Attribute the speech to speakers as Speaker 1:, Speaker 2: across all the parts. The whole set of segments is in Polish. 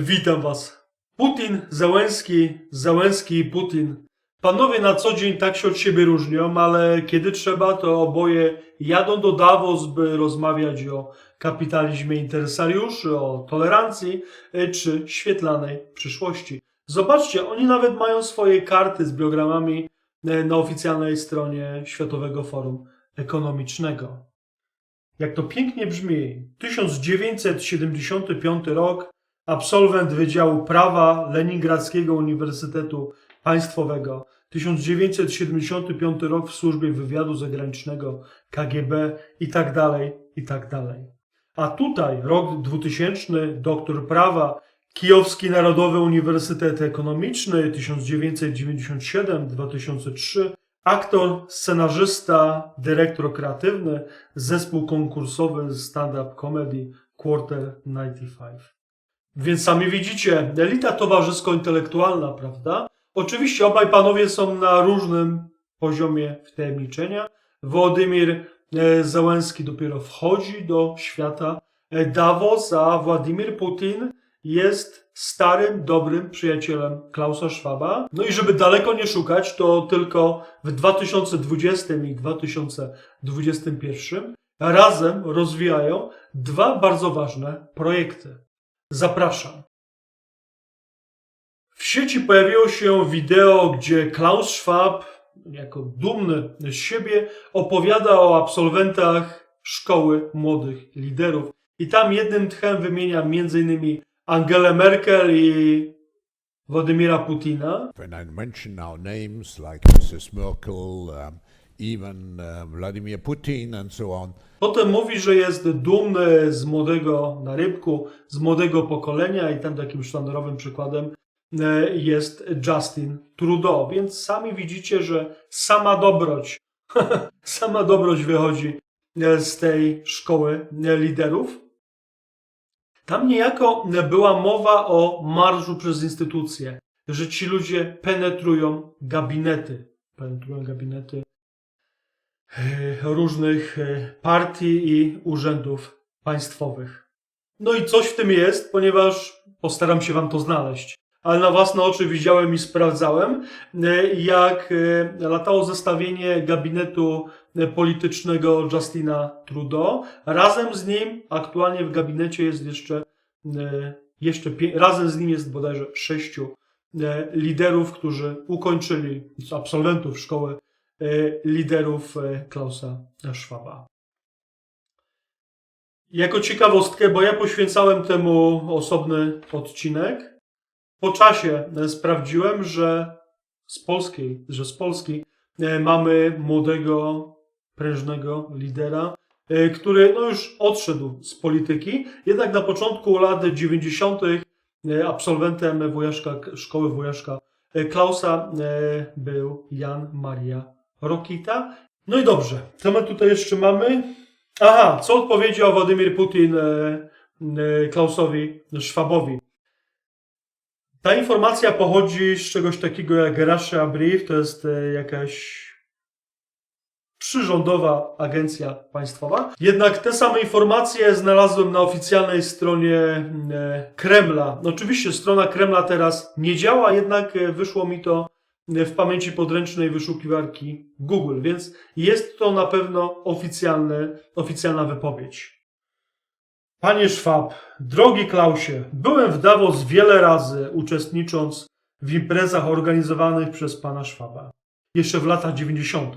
Speaker 1: Witam Was. Putin, Załęski, Załęski i Putin. Panowie na co dzień tak się od siebie różnią, ale kiedy trzeba, to oboje jadą do Davos, by rozmawiać o kapitalizmie interesariuszy, o tolerancji e, czy świetlanej przyszłości. Zobaczcie, oni nawet mają swoje karty z biogramami e, na oficjalnej stronie Światowego Forum Ekonomicznego. Jak to pięknie brzmi, 1975 rok, absolwent Wydziału Prawa Leningradzkiego Uniwersytetu Państwowego, 1975 rok w służbie wywiadu zagranicznego KGB i tak dalej, i tak dalej. A tutaj rok 2000, doktor prawa, Kijowski Narodowy Uniwersytet Ekonomiczny 1997-2003, aktor, scenarzysta, dyrektor kreatywny, zespół konkursowy stand-up comedy Quarter 95. Więc sami widzicie, elita towarzysko-intelektualna, prawda? Oczywiście obaj panowie są na różnym poziomie wtajemniczenia. Władimir e, Załęski dopiero wchodzi do świata e, Davos, a Władimir Putin jest starym, dobrym przyjacielem Klausa Schwaba. No i żeby daleko nie szukać, to tylko w 2020 i 2021 razem rozwijają dwa bardzo ważne projekty. Zapraszam. W sieci pojawiło się wideo, gdzie Klaus Schwab, jako dumny z siebie, opowiada o absolwentach szkoły młodych liderów. I tam jednym tchem wymienia m.in. Angelę Merkel i Władimira Putina.
Speaker 2: When I mention now names like Mrs. Merkel, um, even Vladimir Putin, and so on,
Speaker 1: Potem mówi, że jest dumny z młodego narybku, z młodego pokolenia i tam takim sztandarowym przykładem e, jest Justin Trudeau. Więc sami widzicie, że sama dobroć, sama dobroć wychodzi e, z tej szkoły e, liderów. Tam niejako była mowa o marżu przez instytucje, że ci ludzie penetrują gabinety, penetrują gabinety e, różnych e, partii i urzędów państwowych. No i coś w tym jest, ponieważ postaram się wam to znaleźć. Ale na własne oczy widziałem i sprawdzałem, e, jak e, latało zestawienie gabinetu e, politycznego Justina Trudeau. Razem z nim aktualnie w gabinecie jest jeszcze, e, jeszcze razem z nim jest bodajże sześciu e, liderów, którzy ukończyli, absolwentów szkoły e, liderów e, Klausa Schwaba. Jako ciekawostkę, bo ja poświęcałem temu osobny odcinek, po czasie e, sprawdziłem, że z polskiej, że z Polski e, mamy młodego, prężnego lidera, e, który no już odszedł z polityki, jednak na początku lat 90. e, absolwentem wojaszka, szkoły wojaszka e, Klausa e, był Jan Maria Rokita. No i dobrze, co my tutaj jeszcze mamy? Aha, co odpowiedział Władimir Putin e, e, Klausowi Schwabowi? Ta informacja pochodzi z czegoś takiego jak Russia Brief, to jest e, jakaś przyrządowa agencja państwowa. Jednak te same informacje znalazłem na oficjalnej stronie e, Kremla. No Oczywiście strona Kremla teraz nie działa, jednak e, wyszło mi to w pamięci podręcznej wyszukiwarki Google, więc jest to na pewno oficjalne, oficjalna wypowiedź. Panie Schwab, drogi Klausie, byłem w Davos wiele razy, uczestnicząc w imprezach organizowanych przez pana Schwaba. Jeszcze w latach 90.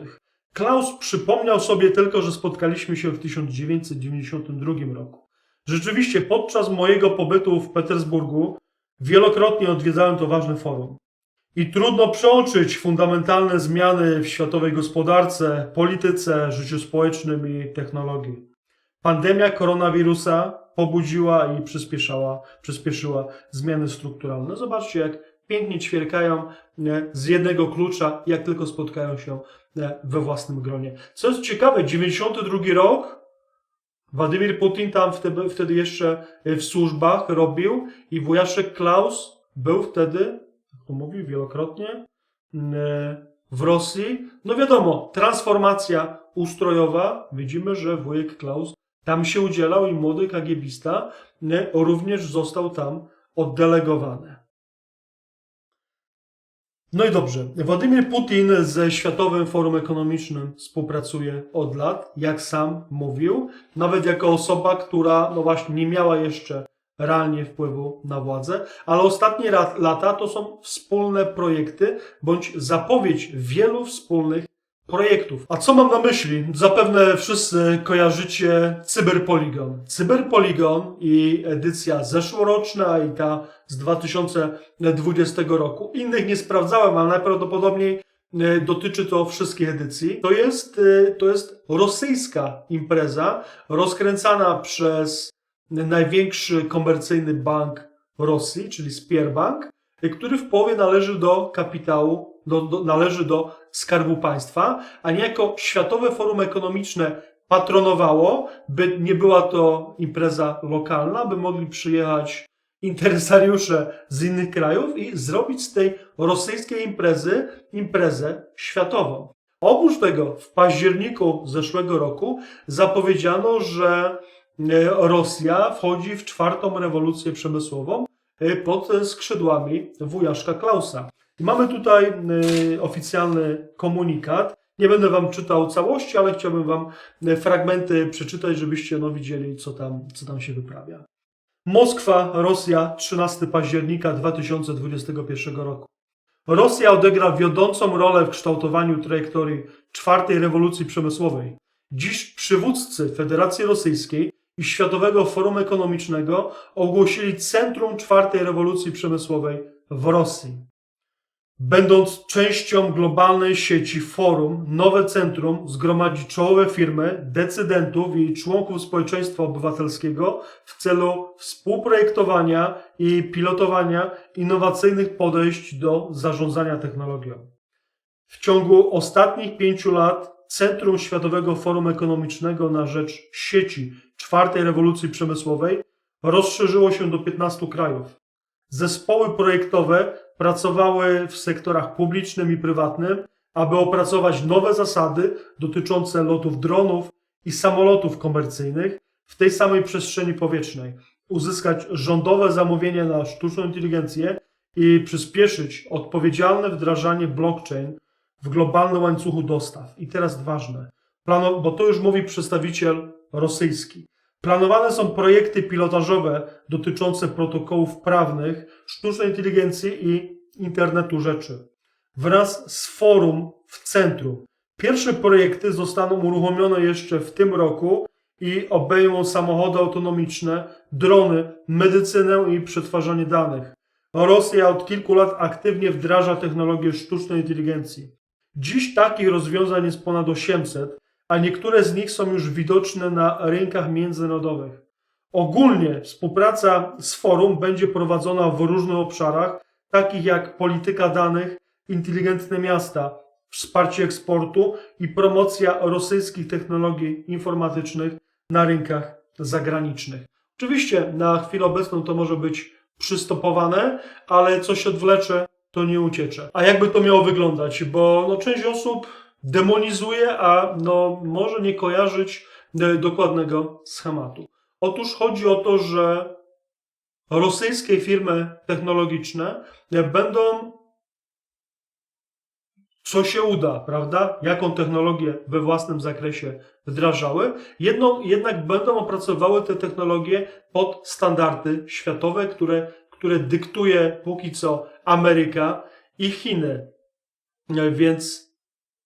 Speaker 1: Klaus przypomniał sobie tylko, że spotkaliśmy się w 1992 roku. Rzeczywiście, podczas mojego pobytu w Petersburgu wielokrotnie odwiedzałem to ważne forum. I trudno przeoczyć fundamentalne zmiany w światowej gospodarce, polityce, życiu społecznym i technologii. Pandemia koronawirusa pobudziła i przyspieszała, przyspieszyła zmiany strukturalne. Zobaczcie, jak pięknie ćwierkają z jednego klucza, jak tylko spotkają się we własnym gronie. Co jest ciekawe, 92 rok, Władimir Putin tam wtedy, wtedy jeszcze w służbach robił i wujaszek Klaus był wtedy, mówił wielokrotnie, nie, w Rosji. No wiadomo, transformacja ustrojowa. Widzimy, że wujek Klaus tam się udzielał i młody kagiebista nie, również został tam oddelegowane. No i dobrze. Władimir Putin ze Światowym Forum Ekonomicznym współpracuje od lat, jak sam mówił, nawet jako osoba, która no właśnie nie miała jeszcze realnie wpływu na władzę, ale ostatnie lata to są wspólne projekty bądź zapowiedź wielu wspólnych projektów. A co mam na myśli? Zapewne wszyscy kojarzycie Cyberpoligon. Cyberpoligon i edycja zeszłoroczna i ta z 2020 roku. Innych nie sprawdzałem, ale najprawdopodobniej e, dotyczy to wszystkich edycji. To jest, e, to jest rosyjska impreza rozkręcana przez największy komercyjny bank Rosji, czyli Spierbank, który w połowie należy do kapitału, do, do, należy do Skarbu Państwa, a niejako Światowe Forum Ekonomiczne patronowało, by nie była to impreza lokalna, by mogli przyjechać interesariusze z innych krajów i zrobić z tej rosyjskiej imprezy imprezę światową. Oprócz tego w październiku zeszłego roku zapowiedziano, że Rosja wchodzi w czwartą rewolucję przemysłową e, pod skrzydłami wujaszka Klausa. I mamy tutaj e, oficjalny komunikat. Nie będę wam czytał całości, ale chciałbym wam e, fragmenty przeczytać, żebyście no, widzieli, co tam, co tam się wyprawia. Moskwa, Rosja, 13 października 2021 roku. Rosja odegra wiodącą rolę w kształtowaniu trajektorii czwartej rewolucji przemysłowej. Dziś przywódcy Federacji Rosyjskiej i Światowego Forum Ekonomicznego ogłosili centrum czwartej rewolucji przemysłowej w Rosji. Będąc częścią globalnej sieci forum, nowe centrum zgromadzi czołowe firmy, decydentów i członków społeczeństwa obywatelskiego w celu współprojektowania i pilotowania innowacyjnych podejść do zarządzania technologią. W ciągu ostatnich pięciu lat Centrum Światowego Forum Ekonomicznego na rzecz sieci czwartej rewolucji przemysłowej rozszerzyło się do 15 krajów. Zespoły projektowe pracowały w sektorach publicznym i prywatnym, aby opracować nowe zasady dotyczące lotów dronów i samolotów komercyjnych w tej samej przestrzeni powietrznej, uzyskać rządowe zamówienia na sztuczną inteligencję i przyspieszyć odpowiedzialne wdrażanie blockchain w globalnym łańcuchu dostaw. I teraz ważne, bo to już mówi przedstawiciel rosyjski. Planowane są projekty pilotażowe dotyczące protokołów prawnych, sztucznej inteligencji i internetu rzeczy. Wraz z forum w centrum. Pierwsze projekty zostaną uruchomione jeszcze w tym roku i obejmą samochody autonomiczne, drony, medycynę i przetwarzanie danych. Rosja od kilku lat aktywnie wdraża technologię sztucznej inteligencji. Dziś takich rozwiązań jest ponad 800, a niektóre z nich są już widoczne na rynkach międzynarodowych. Ogólnie współpraca z forum będzie prowadzona w różnych obszarach, takich jak polityka danych, inteligentne miasta, wsparcie eksportu i promocja rosyjskich technologii informatycznych na rynkach zagranicznych. Oczywiście na chwilę obecną to może być przystopowane, ale co się odwlecze, to nie uciecze. A jakby to miało wyglądać? Bo no, część osób demonizuje, a no, może nie kojarzyć e, dokładnego schematu. Otóż chodzi o to, że rosyjskie firmy technologiczne e, będą co się uda, prawda? Jaką technologię we własnym zakresie wdrażały, jedną, jednak będą opracowały te technologie pod standardy światowe, które, które dyktuje póki co Ameryka i Chiny. E, Więc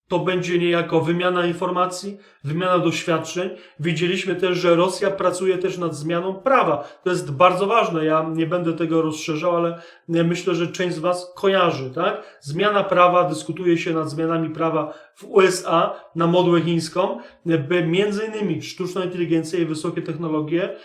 Speaker 1: to będzie niejako wymiana informacji, wymiana doświadczeń. Widzieliśmy też, że Rosja pracuje też nad zmianą prawa. To jest bardzo ważne. Ja nie będę tego rozszerzał, ale myślę, że część z Was kojarzy, tak? Zmiana prawa, dyskutuje się nad zmianami prawa w USA na modłę chińską, by między innymi sztuczna inteligencja i wysokie technologie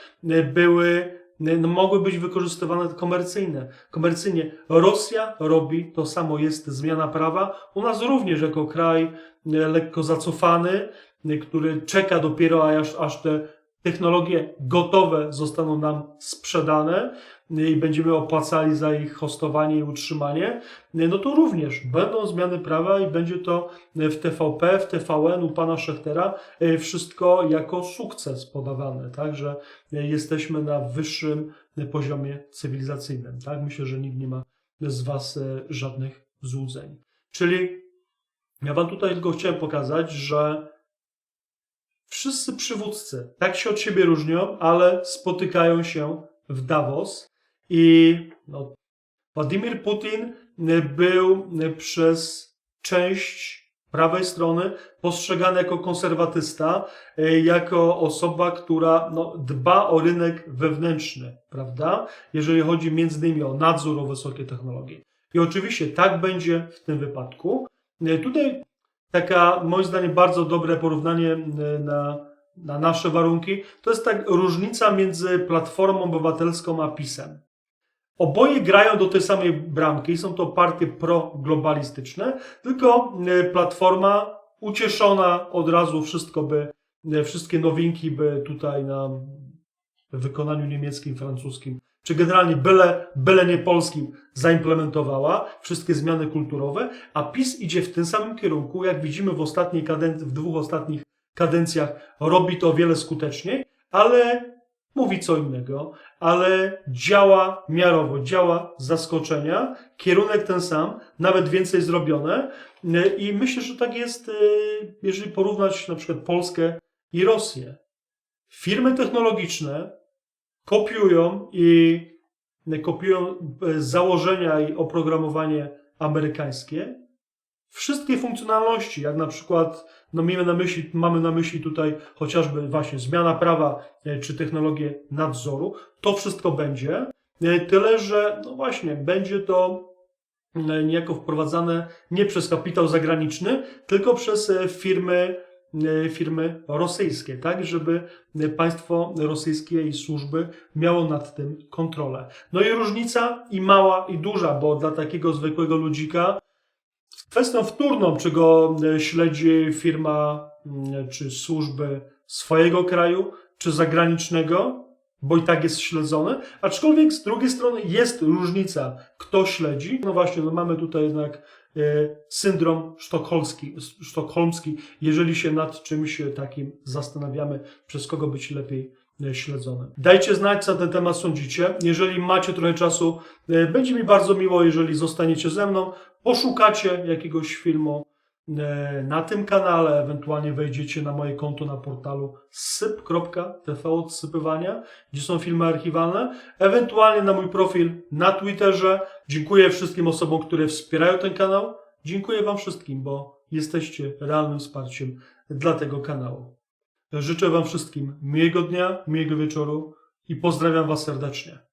Speaker 1: były no, mogły być wykorzystywane komercyjne. komercyjnie. Rosja robi to samo, jest zmiana prawa. U nas również jako kraj e, lekko zacofany, e, który czeka dopiero aż, aż te technologie gotowe zostaną nam sprzedane i będziemy opłacali za ich hostowanie i utrzymanie, no to również będą zmiany prawa i będzie to w TVP, w TVN u pana Szechtera wszystko jako sukces podawane, tak, że jesteśmy na wyższym poziomie cywilizacyjnym. Tak? Myślę, że nikt nie ma z Was e, żadnych złudzeń. Czyli ja Wam tutaj tylko chciałem pokazać, że wszyscy przywódcy tak się od siebie różnią, ale spotykają się w Davos i no, Władimir Putin y, był y, przez część prawej strony postrzegany jako konserwatysta, y, jako osoba, która no, dba o rynek wewnętrzny, prawda? Jeżeli chodzi między innymi o nadzór, o wysokie technologie. I oczywiście tak będzie w tym wypadku. Tutaj taka, moim zdaniem, bardzo dobre porównanie na, na nasze warunki, to jest tak różnica między Platformą Obywatelską a PiSem. Oboje grają do tej samej bramki, są to partie proglobalistyczne, tylko y, Platforma ucieszona od razu wszystko by, y, wszystkie nowinki by tutaj na wykonaniu niemieckim, francuskim, czy generalnie byle, byle nie polskim zaimplementowała wszystkie zmiany kulturowe, a PiS idzie w tym samym kierunku, jak widzimy w ostatniej kadencji, w dwóch ostatnich kadencjach, robi to o wiele skuteczniej, ale mówi co innego, ale działa miarowo, działa z zaskoczenia, kierunek ten sam, nawet więcej zrobione i myślę, że tak jest, y, jeżeli porównać na przykład Polskę i Rosję. Firmy technologiczne kopiują i kopiują e, założenia i oprogramowanie amerykańskie. Wszystkie funkcjonalności, jak na przykład, no mamy na myśli, mamy na myśli tutaj chociażby właśnie zmiana prawa e, czy technologię nadzoru, to wszystko będzie. E, Tyle, że no właśnie, będzie to e, niejako wprowadzane nie przez kapitał zagraniczny, tylko przez firmy, firmy rosyjskie, tak, żeby państwo rosyjskie i służby miało nad tym kontrolę. No i różnica i mała i duża, bo dla takiego zwykłego ludzika kwestią wtórną, czy go e, śledzi firma mm, czy służby swojego kraju, czy zagranicznego, bo i tak jest śledzony, aczkolwiek z drugiej strony jest różnica, kto śledzi. No właśnie, no mamy tutaj jednak e, syndrom sztokholmski, sztokholmski, jeżeli się nad czymś takim zastanawiamy, przez kogo być lepiej e, śledzony. Dajcie znać, co ten temat sądzicie. Jeżeli macie trochę czasu, e, będzie mi bardzo miło, jeżeli zostaniecie ze mną, poszukacie jakiegoś filmu e, na tym kanale, ewentualnie wejdziecie na moje konto na portalu syp.tv od sypywania, gdzie są filmy archiwalne, ewentualnie na mój profil na Twitterze. Dziękuję wszystkim osobom, które wspierają ten kanał. Dziękuję Wam wszystkim, bo jesteście realnym wsparciem dla tego kanału. Życzę Wam wszystkim miłego dnia, miłego wieczoru i pozdrawiam Was serdecznie.